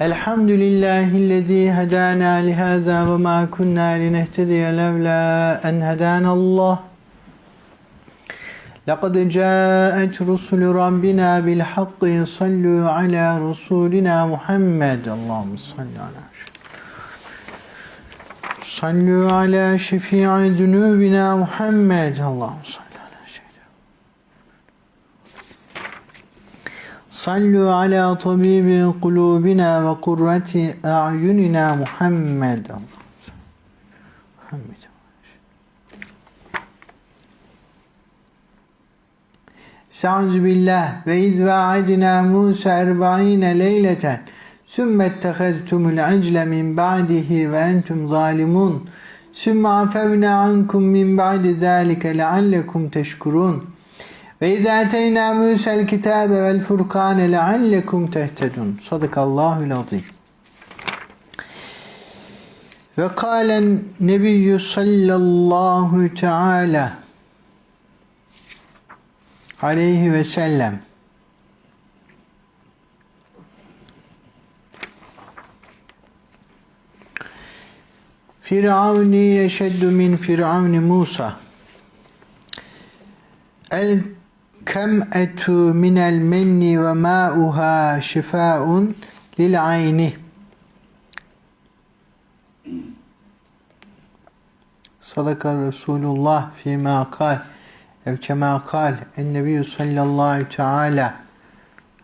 Elhamdülillahillezî hedâna lihâzâ ve mâ kunnâ linehtediye levlâ en hedânallâh. لقد جاءت رسل ربنا بالحق صلوا على رسولنا محمد اللهم صل على صلوا على شفيع ذنوبنا محمد اللهم صل Sallu ala tabibi kulubina ve kurrati a'yunina Muhammed. Muhammed. Sa'ud billah ve iz va'adna Musa 40 leyleten ثم اتخذتم العجل من بعده وأنتم ظالمون ثم عفونا عنكم من بعد ذلك لعلكم تشكرون ve izâ eteyna Musa'l kitâbe vel furkâne leallekum tehtedun. Sadakallâhul azîm. Ve kâlen nebiyyü sallallahu teâlâ aleyhi ve sellem. Firavni yeşeddu min firavni Musa. El kem'etu minel menni ve ma'uha şifaun lil ayni. Sadaka Resulullah fîmâ kal ev kemâ kal en nebiyyü sallallahu teâlâ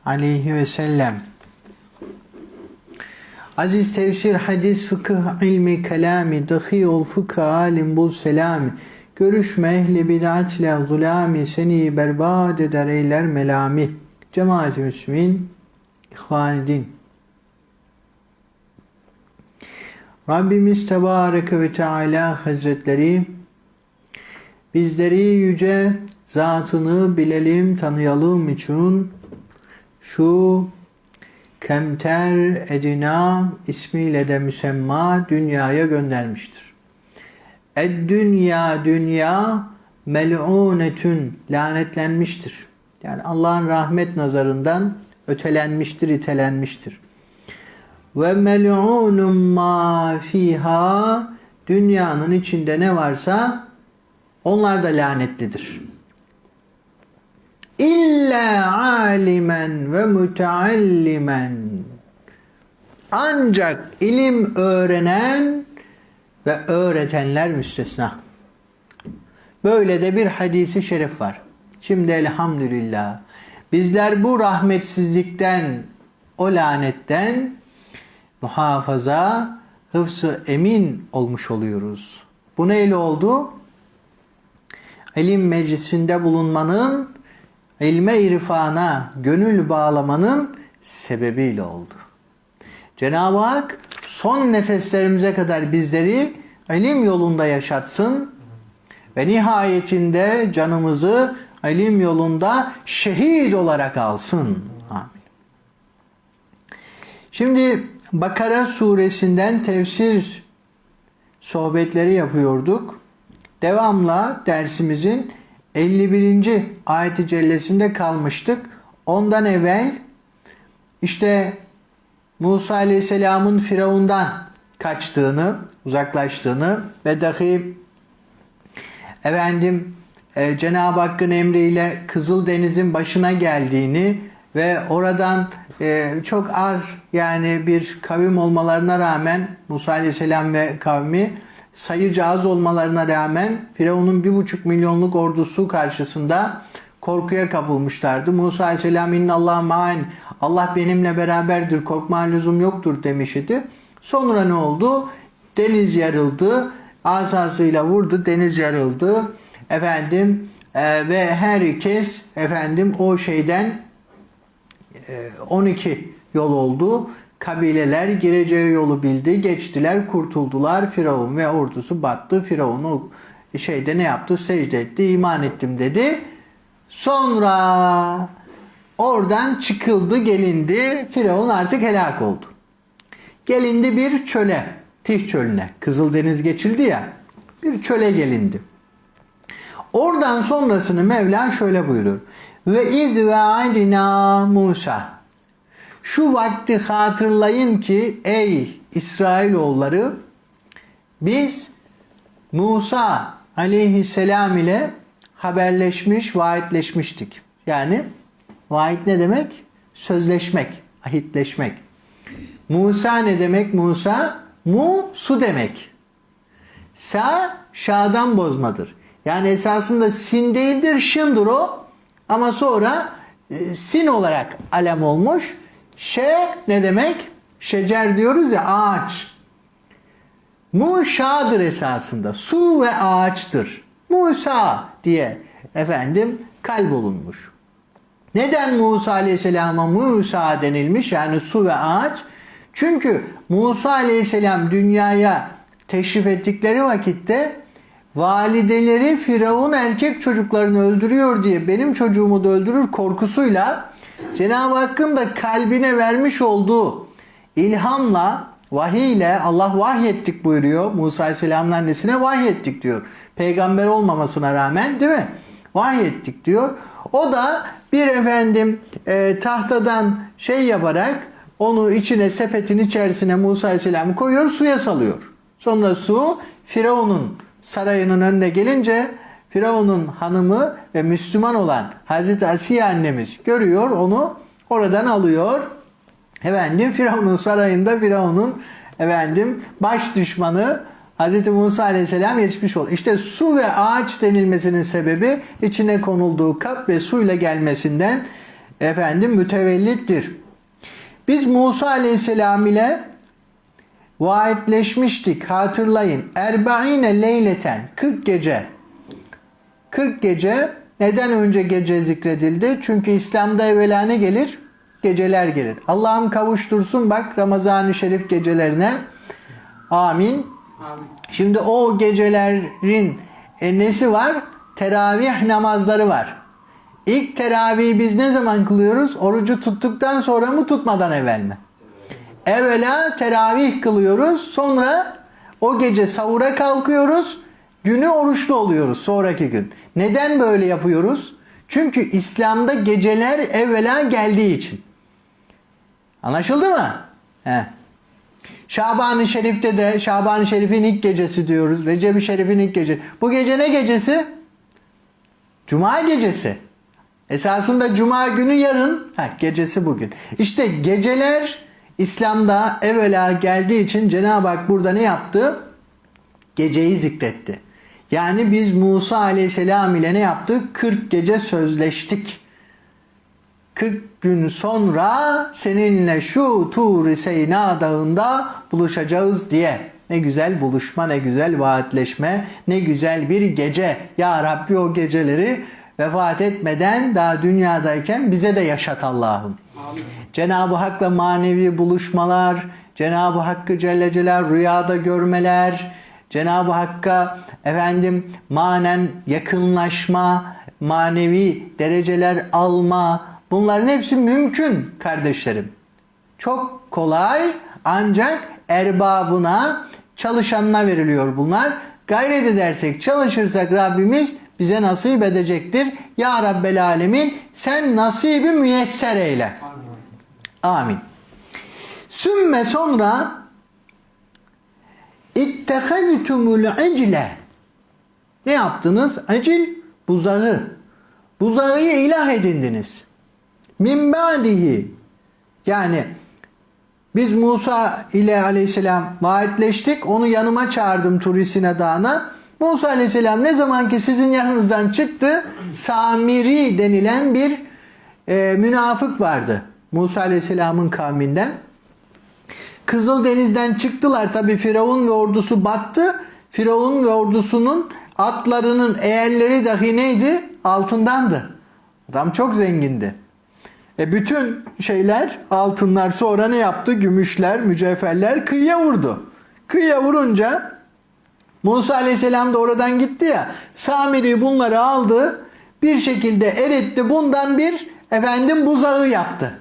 aleyhi ve sellem. Aziz tefsir, hadis, fıkıh, ilmi, kelami, dahi ol fıkıh, alim, bul selami. Görüşme ehli bid'atle zulami, seni berbat eder eyler melami. Cemaat-i Müslümin, ihvan din. Rabbimiz Tebareke ve Teala Hazretleri bizleri yüce zatını bilelim, tanıyalım için şu Kemter Edina ismiyle de müsemma dünyaya göndermiştir. Ed dünya dünya mel'unetün lanetlenmiştir. Yani Allah'ın rahmet nazarından ötelenmiştir, itelenmiştir. Ve mel'unun ma fiha dünyanın içinde ne varsa onlar da lanetlidir. İlla alimen ve müteallimen. Ancak ilim öğrenen ve öğretenler müstesna. Böyle de bir hadisi şerif var. Şimdi elhamdülillah bizler bu rahmetsizlikten, o lanetten muhafaza, hıfzı emin olmuş oluyoruz. Bu neyle oldu? İlim meclisinde bulunmanın ilme irfana gönül bağlamanın sebebiyle oldu. Cenab-ı Hak son nefeslerimize kadar bizleri ilim yolunda yaşatsın ve nihayetinde canımızı ilim yolunda şehit olarak alsın. Amin. Şimdi Bakara suresinden tefsir sohbetleri yapıyorduk. Devamla dersimizin 51. ayeti cellesinde kalmıştık. Ondan evvel işte Musa Aleyhisselam'ın Firavundan kaçtığını, uzaklaştığını ve dahi efendim e, Cenab-ı Hakk'ın emriyle Kızıldeniz'in başına geldiğini ve oradan e, çok az yani bir kavim olmalarına rağmen Musa Aleyhisselam ve kavmi sayıca az olmalarına rağmen Firavun'un bir buçuk milyonluk ordusu karşısında korkuya kapılmışlardı. Musa Aleyhisselam inna Allah ma'an Allah benimle beraberdir korkma lüzum yoktur demiş idi. Sonra ne oldu? Deniz yarıldı. Asasıyla vurdu. Deniz yarıldı. Efendim e, ve herkes efendim o şeyden e, 12 yol oldu kabileler gireceği yolu bildi. Geçtiler, kurtuldular. Firavun ve ordusu battı. Firavun o şeyde ne yaptı? Secde etti, iman ettim dedi. Sonra oradan çıkıldı, gelindi. Firavun artık helak oldu. Gelindi bir çöle, Tih çölüne. Kızıldeniz geçildi ya. Bir çöle gelindi. Oradan sonrasını Mevla şöyle buyurur. Ve iz ve'adina Musa. Şu vakti hatırlayın ki ey İsrailoğulları biz Musa aleyhisselam ile haberleşmiş, vaatleşmiştik. Yani vaat ne demek? Sözleşmek, ahitleşmek. Musa ne demek Musa? Mu su demek. Sa şadan bozmadır. Yani esasında sin değildir, şındır o. Ama sonra e, sin olarak alem olmuş. Şe ne demek? Şecer diyoruz ya ağaç. Mu şadır esasında. Su ve ağaçtır. Musa diye efendim kalbolunmuş. Neden Musa Aleyhisselam'a Musa denilmiş yani su ve ağaç? Çünkü Musa Aleyhisselam dünyaya teşrif ettikleri vakitte valideleri Firavun erkek çocuklarını öldürüyor diye benim çocuğumu da öldürür korkusuyla Cenab-ı Hakk'ın da kalbine vermiş olduğu ilhamla vahiyle Allah vahyettik buyuruyor. Musa Aleyhisselam'ın annesine vahyettik diyor. Peygamber olmamasına rağmen değil mi? Vahyettik diyor. O da bir efendim e, tahtadan şey yaparak onu içine sepetin içerisine Musa Aleyhisselam'ı koyuyor suya salıyor. Sonra su Firavun'un sarayının önüne gelince Firavun'un hanımı ve Müslüman olan Hazreti Asiye annemiz görüyor onu oradan alıyor. Efendim Firavun'un sarayında Firavun'un efendim baş düşmanı Hz. Musa Aleyhisselam yetişmiş oldu. İşte su ve ağaç denilmesinin sebebi içine konulduğu kap ve suyla gelmesinden efendim mütevellittir. Biz Musa Aleyhisselam ile vaatleşmiştik hatırlayın. Erbaine leyleten 40 gece. 40 gece neden önce gece zikredildi? Çünkü İslam'da evvela ne gelir? Geceler gelir. Allah'ım kavuştursun bak Ramazan-ı Şerif gecelerine. Amin. Şimdi o gecelerin e, nesi var? Teravih namazları var. İlk teravihi biz ne zaman kılıyoruz? Orucu tuttuktan sonra mı tutmadan evvel mi? Evvela teravih kılıyoruz. Sonra o gece savura kalkıyoruz. Günü oruçlu oluyoruz sonraki gün. Neden böyle yapıyoruz? Çünkü İslam'da geceler evvela geldiği için. Anlaşıldı mı? He. Şaban-ı Şerif'te de Şaban-ı Şerif'in ilk gecesi diyoruz. Recep-i Şerif'in ilk gecesi. Bu gece ne gecesi? Cuma gecesi. Esasında cuma günü yarın, ha, gecesi bugün. İşte geceler İslam'da evvela geldiği için Cenab-ı Hak burada ne yaptı? Geceyi zikretti. Yani biz Musa Aleyhisselam ile ne yaptık? 40 gece sözleştik. 40 gün sonra seninle şu Tur-i Seyna dağında buluşacağız diye. Ne güzel buluşma, ne güzel vaatleşme, ne güzel bir gece. Ya Rabbi o geceleri vefat etmeden daha dünyadayken bize de yaşat Allah'ım. Cenab-ı Hak'la manevi buluşmalar, Cenab-ı Hakk'ı Celle Celal rüyada görmeler, Cenab-ı Hakk'a efendim manen yakınlaşma, manevi dereceler alma, bunların hepsi mümkün kardeşlerim. Çok kolay ancak erbabına, çalışanına veriliyor bunlar. Gayret edersek, çalışırsak Rabbimiz bize nasip edecektir. Ya Rabbel Alemin sen nasibi müyesser eyle. Amin. Sümme sonra İtteheztumul ecle Ne yaptınız? Acil buzağı. Buzağı ilah edindiniz. Min ba'dihi yani biz Musa ile aleyhisselam vaatleştik. Onu yanıma çağırdım Turisine Dağı'na. Musa aleyhisselam ne zaman ki sizin yanınızdan çıktı Samiri denilen bir e, münafık vardı. Musa aleyhisselamın kavminden. Kızıldeniz'den çıktılar. Tabi Firavun ve ordusu battı. Firavun ve ordusunun atlarının eğerleri dahi neydi? Altındandı. Adam çok zengindi. E bütün şeyler, altınlar sonra ne yaptı? Gümüşler, mücevherler kıyıya vurdu. Kıyıya vurunca Musa aleyhisselam da oradan gitti ya. Samiri bunları aldı. Bir şekilde eritti. Bundan bir efendim buzağı yaptı.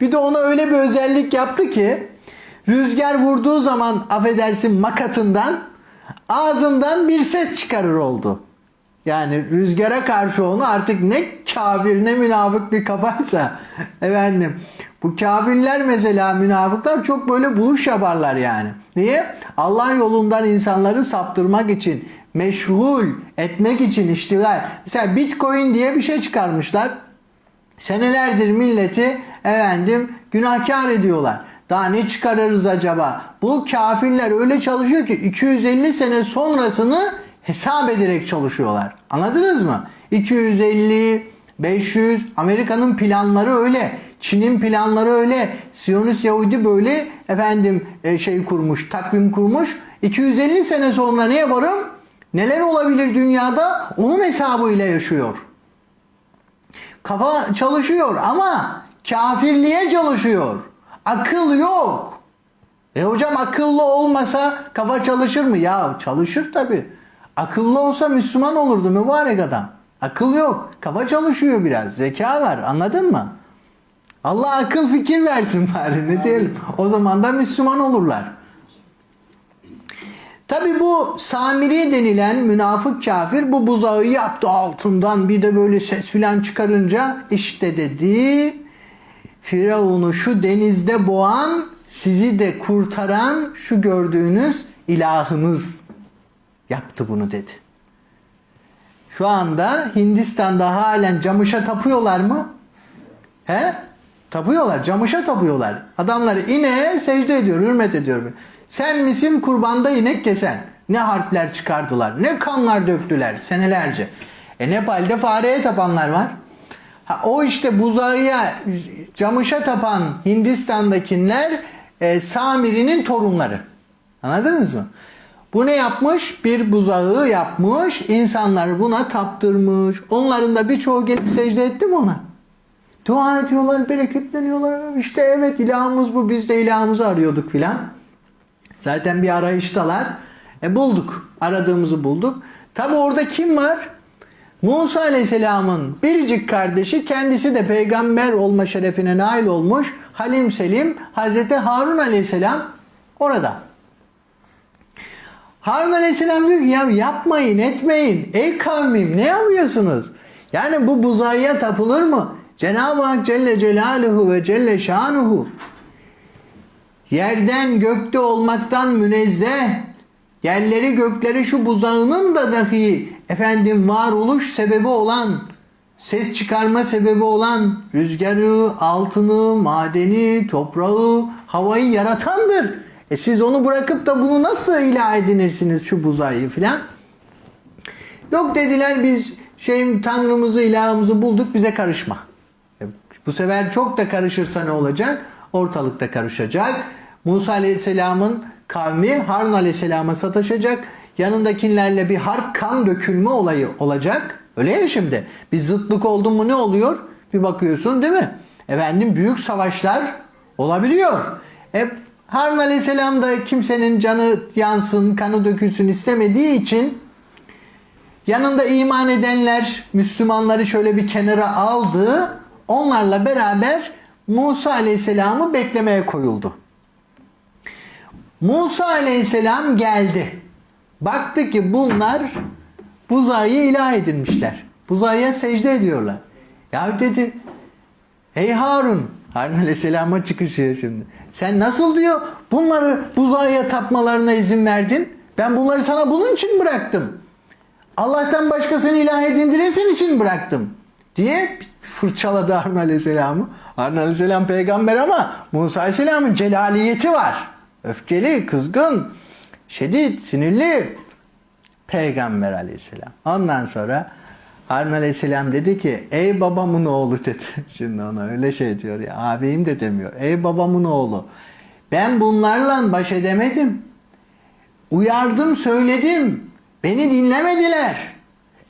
Bir de ona öyle bir özellik yaptı ki rüzgar vurduğu zaman affedersin makatından ağzından bir ses çıkarır oldu. Yani rüzgara karşı onu artık ne kafir ne münafık bir kafaysa efendim bu kafirler mesela münafıklar çok böyle buluş yaparlar yani. Niye? Allah yolundan insanları saptırmak için, meşgul etmek için iştigal. Mesela Bitcoin diye bir şey çıkarmışlar. Senelerdir milleti efendim günahkar ediyorlar. Daha ne çıkarırız acaba? Bu kafirler öyle çalışıyor ki 250 sene sonrasını hesap ederek çalışıyorlar. Anladınız mı? 250, 500, Amerika'nın planları öyle. Çin'in planları öyle. Siyonist Yahudi böyle efendim e, şey kurmuş, takvim kurmuş. 250 sene sonra ne yaparım? Neler olabilir dünyada? Onun hesabıyla yaşıyor. Kafa çalışıyor ama kafirliğe çalışıyor. Akıl yok. E hocam akıllı olmasa kafa çalışır mı? Ya çalışır tabi. Akıllı olsa Müslüman olurdu mübarek adam. Akıl yok. Kafa çalışıyor biraz. Zeka var. Anladın mı? Allah akıl fikir versin bari ne diyelim. O zaman da Müslüman olurlar. Tabi bu Samiri denilen münafık kafir bu buzağı yaptı altından bir de böyle ses filan çıkarınca işte dedi Firavun'u şu denizde boğan sizi de kurtaran şu gördüğünüz ilahınız yaptı bunu dedi. Şu anda Hindistan'da halen camışa tapıyorlar mı? He? Tapıyorlar. Camışa tapıyorlar. Adamlar ineğe secde ediyor, hürmet ediyor. Sen misin kurbanda inek kesen? Ne harpler çıkardılar, ne kanlar döktüler senelerce. E Nepal'de fareye tapanlar var. Ha, o işte buzağıya, camışa tapan Hindistan'dakiler e, Samiri'nin torunları. Anladınız mı? Bu ne yapmış? Bir buzağı yapmış. İnsanlar buna taptırmış. Onların da birçoğu gelip secde etti mi ona? Dua ediyorlar, bereketleniyorlar. İşte evet ilahımız bu. Biz de ilahımızı arıyorduk filan. Zaten bir arayıştalar. E bulduk. Aradığımızı bulduk. Tabi orada kim var? Musa Aleyhisselam'ın biricik kardeşi kendisi de peygamber olma şerefine nail olmuş Halim Selim Hazreti Harun Aleyhisselam orada. Harun Aleyhisselam diyor ki ya yapmayın etmeyin ey kavmim ne yapıyorsunuz? Yani bu buzayya tapılır mı? Cenab-ı Hak Celle Celaluhu ve Celle Şanuhu yerden gökte olmaktan münezzeh yerleri gökleri şu buzağının da dahi efendim varoluş sebebi olan ses çıkarma sebebi olan rüzgarı, altını, madeni, toprağı, havayı yaratandır. E siz onu bırakıp da bunu nasıl ilah edinirsiniz şu buzayı filan? Yok dediler biz şeyim tanrımızı ilahımızı bulduk bize karışma. E, bu sefer çok da karışırsa ne olacak? Ortalıkta karışacak. Musa Aleyhisselam'ın kavmi Harun Aleyhisselam'a sataşacak. Yanındakilerle bir harp kan dökülme olayı olacak. Öyle ya şimdi. Bir zıtlık oldu mu ne oluyor? Bir bakıyorsun değil mi? Efendim büyük savaşlar olabiliyor. E, Harun Aleyhisselam da kimsenin canı yansın, kanı dökülsün istemediği için yanında iman edenler Müslümanları şöyle bir kenara aldı. Onlarla beraber Musa Aleyhisselam'ı beklemeye koyuldu. Musa Aleyhisselam geldi. Baktı ki bunlar buzayı ilah edinmişler. Buzayıya secde ediyorlar. Ya dedi ey Harun Harun Aleyhisselam'a çıkışıyor şimdi. Sen nasıl diyor bunları buzağıya tapmalarına izin verdin? Ben bunları sana bunun için bıraktım. Allah'tan başkasını ilah edindiresin için bıraktım. Diye fırçaladı Harun Aleyhisselam'ı. Harun Aleyhisselam peygamber ama Musa Aleyhisselam'ın celaliyeti var. Öfkeli, kızgın, şiddet, sinirli peygamber Aleyhisselam. Ondan sonra Harun Aleyhisselam dedi ki ey babamın oğlu dedi. Şimdi ona öyle şey diyor ya abim de demiyor. Ey babamın oğlu ben bunlarla baş edemedim. Uyardım söyledim. Beni dinlemediler.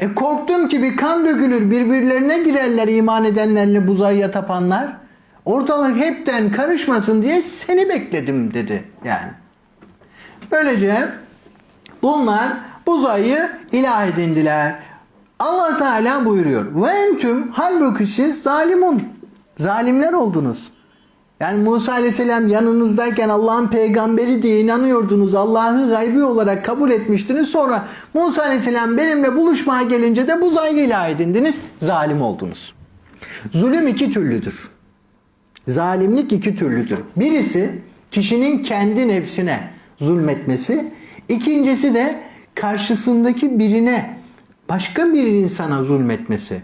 E korktum ki bir kan dökülür birbirlerine girerler iman edenlerle buzayya tapanlar. Ortalık hepten karışmasın diye seni bekledim dedi yani. Böylece bunlar buzayı ilah edindiler. Allah Teala buyuruyor. Ve entüm halbuki siz zalimun. Zalimler oldunuz. Yani Musa Aleyhisselam yanınızdayken Allah'ın peygamberi diye inanıyordunuz. Allah'ı gaybi olarak kabul etmiştiniz. Sonra Musa Aleyhisselam benimle buluşmaya gelince de buzayı ilah edindiniz. Zalim oldunuz. Zulüm iki türlüdür. Zalimlik iki türlüdür. Birisi kişinin kendi nefsine zulmetmesi. İkincisi de karşısındaki birine, başka bir insana zulmetmesi.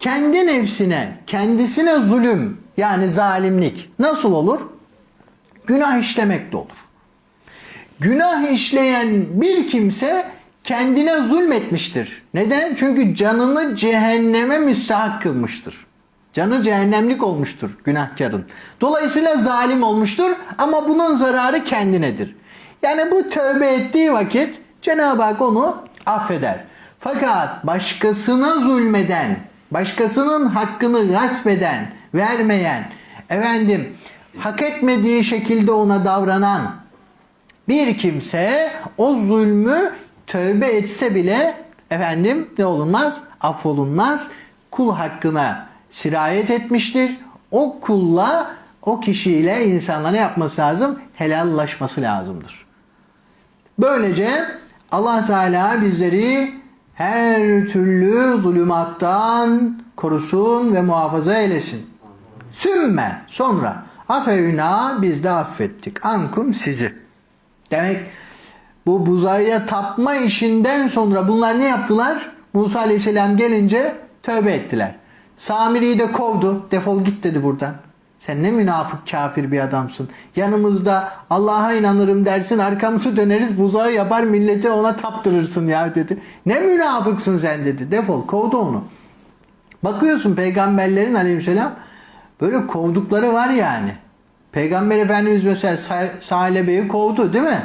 Kendi nefsine, kendisine zulüm yani zalimlik nasıl olur? Günah işlemekle olur. Günah işleyen bir kimse kendine zulmetmiştir. Neden? Çünkü canını cehenneme müstahak kılmıştır. Canı cehennemlik olmuştur günahkarın. Dolayısıyla zalim olmuştur ama bunun zararı kendinedir. Yani bu tövbe ettiği vakit Cenab-ı Hak onu affeder. Fakat başkasına zulmeden, başkasının hakkını gasp eden, vermeyen, efendim hak etmediği şekilde ona davranan bir kimse o zulmü tövbe etse bile efendim ne olunmaz? Affolunmaz. Kul hakkına sirayet etmiştir. O kulla o kişiyle insanlara yapması lazım? Helallaşması lazımdır. Böylece Allah Teala bizleri her türlü zulümattan korusun ve muhafaza eylesin. Sümme sonra afevna biz de affettik ankum sizi. Demek bu buzaya tapma işinden sonra bunlar ne yaptılar? Musa Aleyhisselam gelince tövbe ettiler. Samiri'yi de kovdu. Defol git dedi buradan. Sen ne münafık kafir bir adamsın. Yanımızda Allah'a inanırım dersin arkamızı döneriz buzağı yapar milleti ona taptırırsın ya dedi. Ne münafıksın sen dedi. Defol kovdu onu. Bakıyorsun peygamberlerin aleyhisselam böyle kovdukları var yani. Peygamber Efendimiz mesela Salebe'yi kovdu değil mi?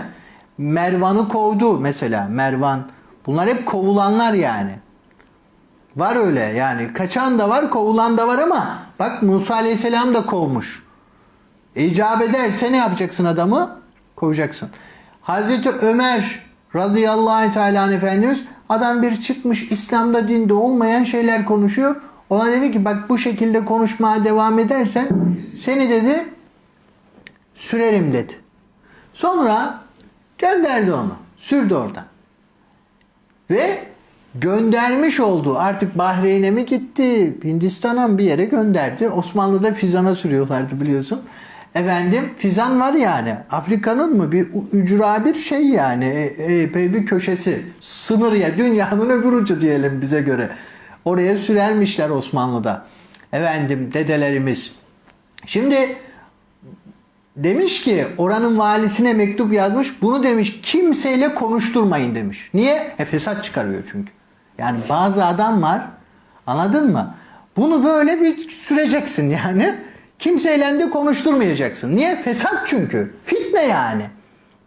Mervan'ı kovdu mesela. Mervan. Bunlar hep kovulanlar yani. Var öyle yani. Kaçan da var, kovulan da var ama bak Musa Aleyhisselam da kovmuş. İcap ederse ne yapacaksın adamı? Kovacaksın. Hazreti Ömer radıyallahu teala Efendimiz adam bir çıkmış İslam'da dinde olmayan şeyler konuşuyor. Ona dedi ki bak bu şekilde konuşmaya devam edersen seni dedi sürerim dedi. Sonra gönderdi onu. Sürdü oradan. Ve göndermiş oldu. Artık Bahreyn'e mi gitti? Hindistan'a mı bir yere gönderdi. Osmanlı'da fizana sürüyorlardı biliyorsun. Efendim fizan var yani. Afrika'nın mı bir ücra bir şey yani. E, epey bir köşesi. Sınır ya. Dünyanın öbür ucu diyelim bize göre. Oraya sürermişler Osmanlı'da. Efendim dedelerimiz. Şimdi demiş ki oranın valisine mektup yazmış. Bunu demiş kimseyle konuşturmayın demiş. Niye? E fesat çıkarıyor çünkü. Yani bazı adam var anladın mı? Bunu böyle bir süreceksin yani. Kimseyle de konuşturmayacaksın. Niye? Fesat çünkü. Fitne yani.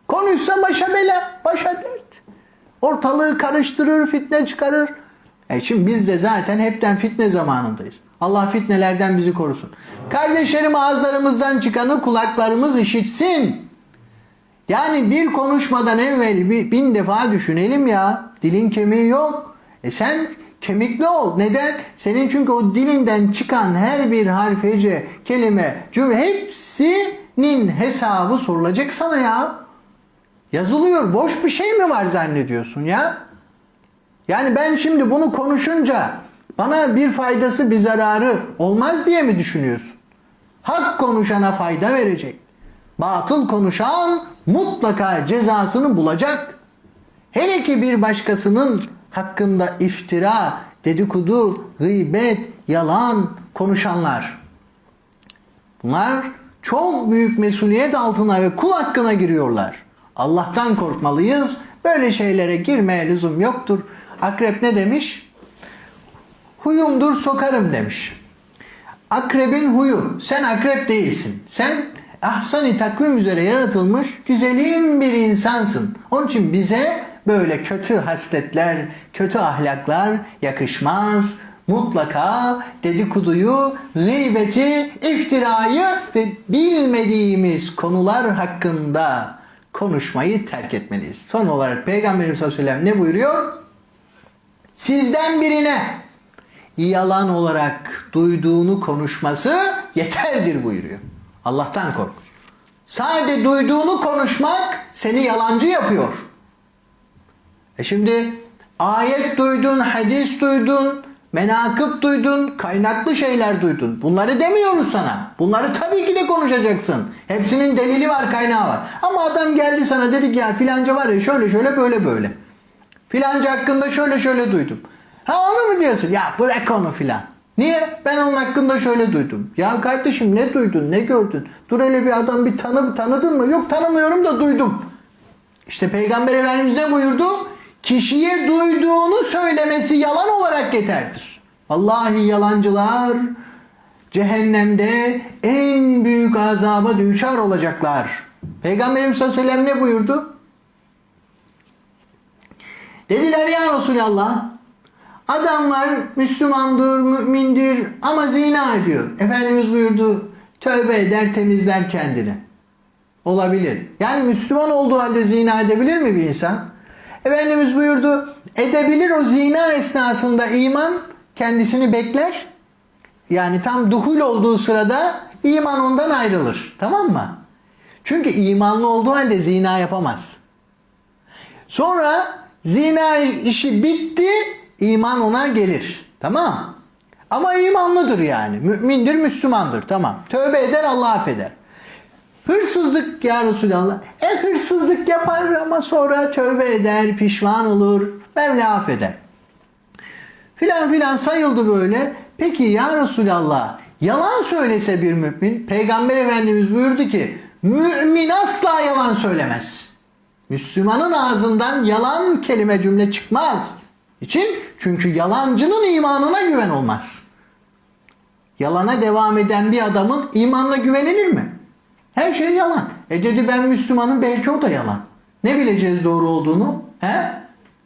Konuşsa başa bela, başa dert. Ortalığı karıştırır, fitne çıkarır. E şimdi biz de zaten hepten fitne zamanındayız. Allah fitnelerden bizi korusun. Kardeşlerim ağızlarımızdan çıkanı kulaklarımız işitsin. Yani bir konuşmadan evvel bir, bin defa düşünelim ya. Dilin kemiği yok. E sen kemikli ol. Neden? Senin çünkü o dilinden çıkan her bir harf, hece, kelime, cümle hepsinin hesabı sorulacak sana ya. Yazılıyor. Boş bir şey mi var zannediyorsun ya? Yani ben şimdi bunu konuşunca bana bir faydası bir zararı olmaz diye mi düşünüyorsun? Hak konuşana fayda verecek. Batıl konuşan mutlaka cezasını bulacak. Hele ki bir başkasının hakkında iftira, dedikodu, gıybet, yalan konuşanlar. Bunlar çok büyük mesuliyet altına ve kul hakkına giriyorlar. Allah'tan korkmalıyız. Böyle şeylere girmeye lüzum yoktur. Akrep ne demiş? Huyumdur sokarım demiş. Akrebin huyu. Sen akrep değilsin. Sen ahsani takvim üzere yaratılmış güzelim bir insansın. Onun için bize böyle kötü hasletler, kötü ahlaklar yakışmaz. mutlaka dedikoduyu, gıybeti, iftirayı ve bilmediğimiz konular hakkında konuşmayı terk etmeliyiz. Son olarak Peygamberimiz sallallahu aleyhi ve sellem ne buyuruyor? Sizden birine yalan olarak duyduğunu konuşması yeterdir buyuruyor. Allah'tan kork. Sadece duyduğunu konuşmak seni yalancı yapıyor. E şimdi ayet duydun, hadis duydun, menakıb duydun, kaynaklı şeyler duydun. Bunları demiyoruz sana. Bunları tabii ki de konuşacaksın. Hepsinin delili var, kaynağı var. Ama adam geldi sana dedi ki ya filanca var ya şöyle şöyle böyle böyle. Filanca hakkında şöyle şöyle duydum. Ha onu mu diyorsun? Ya bırak onu filan. Niye? Ben onun hakkında şöyle duydum. Ya kardeşim ne duydun, ne gördün? Dur hele bir adam bir tanı, tanıdın mı? Yok tanımıyorum da duydum. İşte Peygamber Efendimiz ne buyurdu? Kişiye duyduğunu söylemesi yalan olarak yeterdir. Vallahi yalancılar cehennemde en büyük azaba düşer olacaklar. Peygamberimiz sallallahu aleyhi ve sellem ne buyurdu? Dediler ya Resulallah adamlar Müslümandır, mümindir ama zina ediyor. Efendimiz buyurdu tövbe eder temizler kendini. Olabilir. Yani Müslüman olduğu halde zina edebilir mi bir insan? Efendimiz buyurdu edebilir o zina esnasında iman kendisini bekler. Yani tam duhul olduğu sırada iman ondan ayrılır. Tamam mı? Çünkü imanlı olduğu halde zina yapamaz. Sonra zina işi bitti, iman ona gelir. Tamam. Ama imanlıdır yani. Mümindir, Müslümandır. Tamam. Tövbe eder, Allah affeder. Hırsızlık ya Resulallah. E hırsızlık yapar ama sonra tövbe eder, pişman olur. Mevla affeder. Filan filan sayıldı böyle. Peki ya Resulallah yalan söylese bir mümin, Peygamber Efendimiz buyurdu ki mümin asla yalan söylemez. Müslümanın ağzından yalan kelime cümle çıkmaz. İçin çünkü yalancının imanına güven olmaz. Yalana devam eden bir adamın imanına güvenilir mi? Her şey yalan. E dedi ben Müslümanım belki o da yalan. Ne bileceğiz doğru olduğunu? He?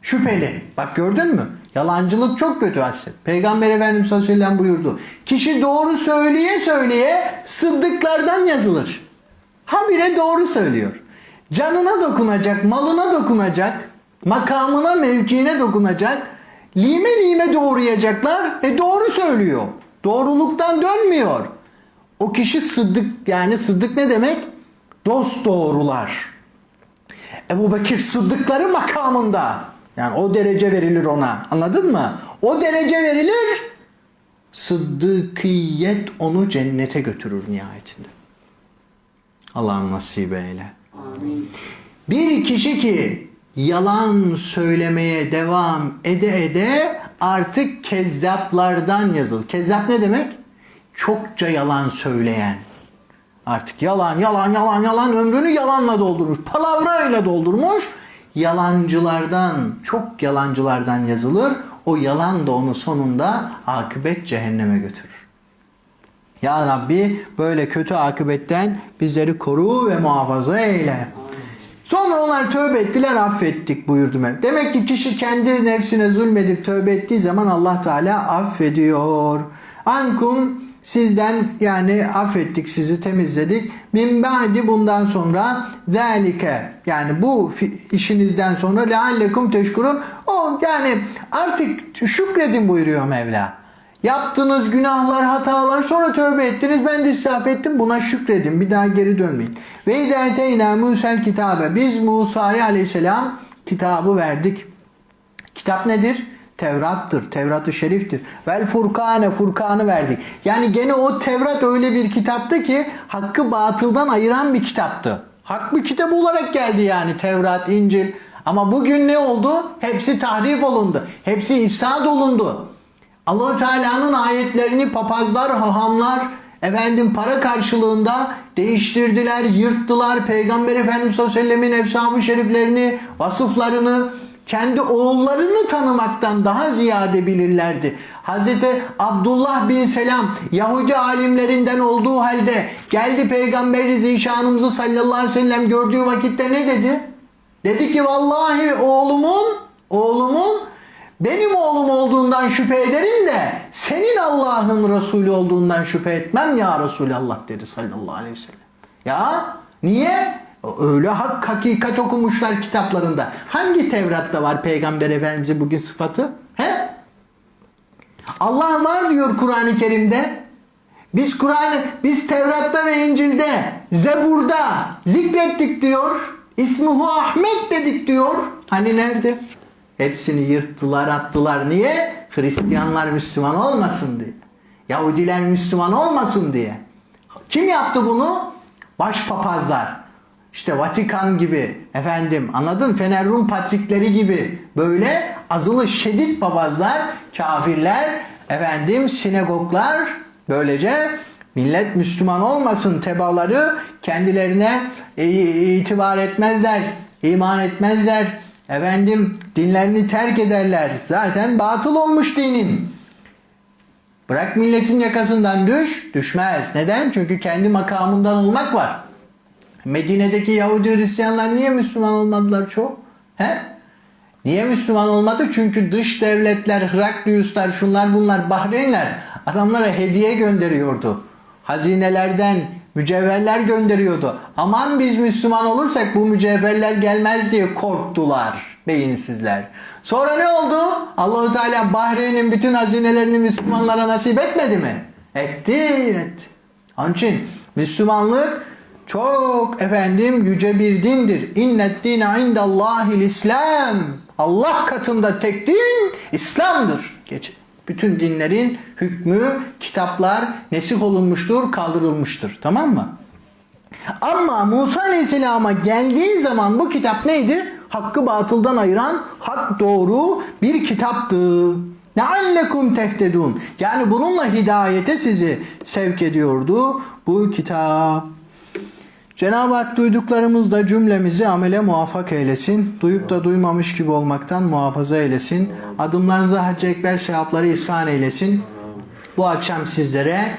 Şüpheli. Bak gördün mü? Yalancılık çok kötü aslında. Peygamber Efendimiz sallallahu aleyhi buyurdu. Kişi doğru söyleye söyleye sıddıklardan yazılır. Habire doğru söylüyor. Canına dokunacak, malına dokunacak, makamına, mevkiine dokunacak. Lime lime doğrayacaklar. E doğru söylüyor. Doğruluktan dönmüyor. O kişi sıddık yani sıddık ne demek? Dost doğrular. Ebu Bekir sıddıkları makamında. Yani o derece verilir ona. Anladın mı? O derece verilir. Sıddıkiyet onu cennete götürür nihayetinde. Allah'ın nasip eyle. Bir kişi ki yalan söylemeye devam ede ede artık kezzaplardan yazıl. Kezzap ne demek? Çokça yalan söyleyen. Artık yalan, yalan, yalan, yalan ömrünü yalanla doldurmuş. Palavrayla doldurmuş. Yalancılardan, çok yalancılardan yazılır. O yalan da onu sonunda akıbet cehenneme götürür. Ya Rabbi böyle kötü akıbetten bizleri koru ve muhafaza eyle. Sonra onlar tövbe ettiler affettik buyurdu. Demek ki kişi kendi nefsine zulmedip tövbe ettiği zaman Allah Teala affediyor. Ankum sizden yani affettik sizi temizledik. Min ba'di bundan sonra zalike yani bu işinizden sonra leallekum teşkurun o yani artık şükredin buyuruyor Mevla. Yaptığınız günahlar, hatalar sonra tövbe ettiniz. Ben de israf ettim. Buna şükredin. Bir daha geri dönmeyin. Ve idâteyna Musa'l kitabe. Biz Musa'ya aleyhisselam kitabı verdik. Kitap nedir? Tevrat'tır. Tevrat-ı Şerif'tir. Vel Furkane, Furkan'ı verdik. Yani gene o Tevrat öyle bir kitaptı ki hakkı batıldan ayıran bir kitaptı. Hak bir kitap olarak geldi yani Tevrat, İncil. Ama bugün ne oldu? Hepsi tahrif olundu. Hepsi ifsad olundu. allah Teala'nın ayetlerini papazlar, hahamlar efendim para karşılığında değiştirdiler, yırttılar. Peygamber Efendimiz sallallahu aleyhi efsaf-ı şeriflerini, vasıflarını kendi oğullarını tanımaktan daha ziyade bilirlerdi. Hazreti Abdullah bin Selam Yahudi alimlerinden olduğu halde geldi Peygamber Zişanımızı sallallahu aleyhi ve sellem gördüğü vakitte ne dedi? Dedi ki vallahi oğlumun oğlumun benim oğlum olduğundan şüphe ederim de senin Allah'ın Resulü olduğundan şüphe etmem ya Resulallah dedi sallallahu aleyhi ve sellem. Ya niye? Öyle hak hakikat okumuşlar kitaplarında. Hangi Tevrat'ta var Peygamber Efendimiz'in bugün sıfatı? He? Allah var diyor Kur'an-ı Kerim'de. Biz Kur'an'ı, biz Tevrat'ta ve İncil'de, Zebur'da zikrettik diyor. İsmuhu Ahmet dedik diyor. Hani nerede? Hepsini yırttılar, attılar. Niye? Hristiyanlar Müslüman olmasın diye. Yahudiler Müslüman olmasın diye. Kim yaptı bunu? Başpapazlar. İşte Vatikan gibi efendim anladın Fener Rum patrikleri gibi böyle azılı şiddet papazlar, kafirler, efendim sinagoglar böylece millet Müslüman olmasın tebaları kendilerine i- itibar etmezler, iman etmezler. Efendim dinlerini terk ederler. Zaten batıl olmuş dinin. Bırak milletin yakasından düş, düşmez. Neden? Çünkü kendi makamından olmak var. Medine'deki Yahudi Hristiyanlar niye Müslüman olmadılar çok? He? Niye Müslüman olmadı? Çünkü dış devletler, Hrakliuslar, şunlar bunlar, Bahreynler adamlara hediye gönderiyordu. Hazinelerden mücevherler gönderiyordu. Aman biz Müslüman olursak bu mücevherler gelmez diye korktular beyinsizler. Sonra ne oldu? Allahu Teala Bahreyn'in bütün hazinelerini Müslümanlara nasip etmedi mi? Etti, etti. Onun için Müslümanlık çok efendim yüce bir dindir. İnnet dine indallahil İslam. Allah katında tek din İslam'dır. Geç. Bütün dinlerin hükmü, kitaplar nesih olunmuştur, kaldırılmıştır. Tamam mı? Ama Musa Aleyhisselam'a geldiği zaman bu kitap neydi? Hakkı batıldan ayıran hak doğru bir kitaptı. Leallekum tehtedun. Yani bununla hidayete sizi sevk ediyordu bu kitap. Cenab-ı Hak duyduklarımızda cümlemizi amele muvaffak eylesin. Duyup da duymamış gibi olmaktan muhafaza eylesin. Adımlarınıza hacca ekber sevapları ihsan eylesin. Bu akşam sizlere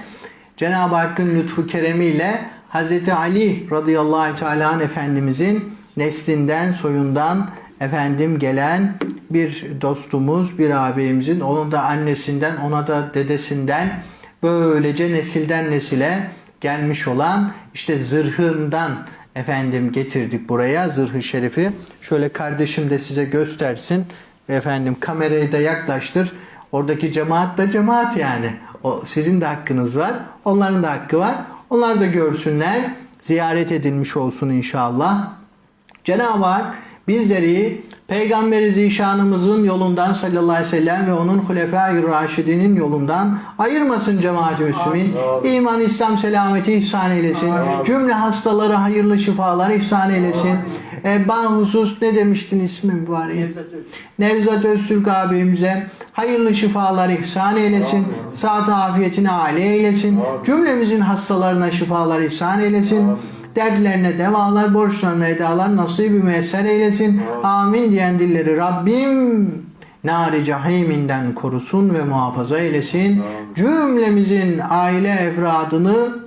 Cenab-ı Hakk'ın lütfu keremiyle Hz. Ali radıyallahu teala Efendimizin neslinden, soyundan efendim gelen bir dostumuz, bir ağabeyimizin, onun da annesinden, ona da dedesinden böylece nesilden nesile gelmiş olan işte zırhından efendim getirdik buraya zırhı şerifi. Şöyle kardeşim de size göstersin. Efendim kamerayı da yaklaştır. Oradaki cemaat da cemaat yani. O sizin de hakkınız var. Onların da hakkı var. Onlar da görsünler. Ziyaret edilmiş olsun inşallah. Cenab-ı Hak bizleri Peygamberi Zişanımızın yolundan sallallahu aleyhi ve sellem ve onun Hulefai Raşidinin yolundan ayırmasın cemaat-i Müslümin. İman, İslam, selameti ihsan eylesin. Cümle hastalara hayırlı şifalar ihsan eylesin. E, husus ne demiştin ismi mübarek? Nevzat Öztürk abimize hayırlı şifalar ihsan eylesin. Saat afiyetini âli eylesin. Cümlemizin hastalarına şifalar ihsan eylesin. Dertlerine devalar, borçlarına edalar nasibi müesser eylesin. Amin diyen dilleri Rabbim nari cahiminden korusun ve muhafaza eylesin. Cümlemizin aile efradını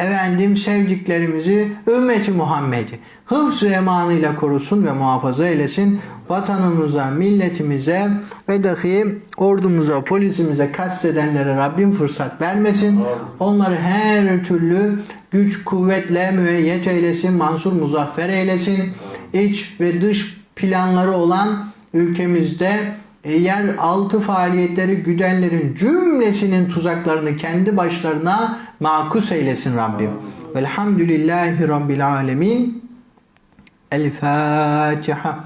efendim sevdiklerimizi ümmeti Muhammed'i hıfz-ı emanıyla korusun ve muhafaza eylesin. Vatanımıza, milletimize ve dahi ordumuza, polisimize kastedenlere Rabbim fırsat vermesin. Onları her türlü güç, kuvvetle müeyyet eylesin, mansur, muzaffer eylesin. İç ve dış planları olan ülkemizde yer altı faaliyetleri güdenlerin cümlesinin tuzaklarını kendi başlarına makus eylesin Rabbim. Velhamdülillahi Rabbil alemin. El Fatiha.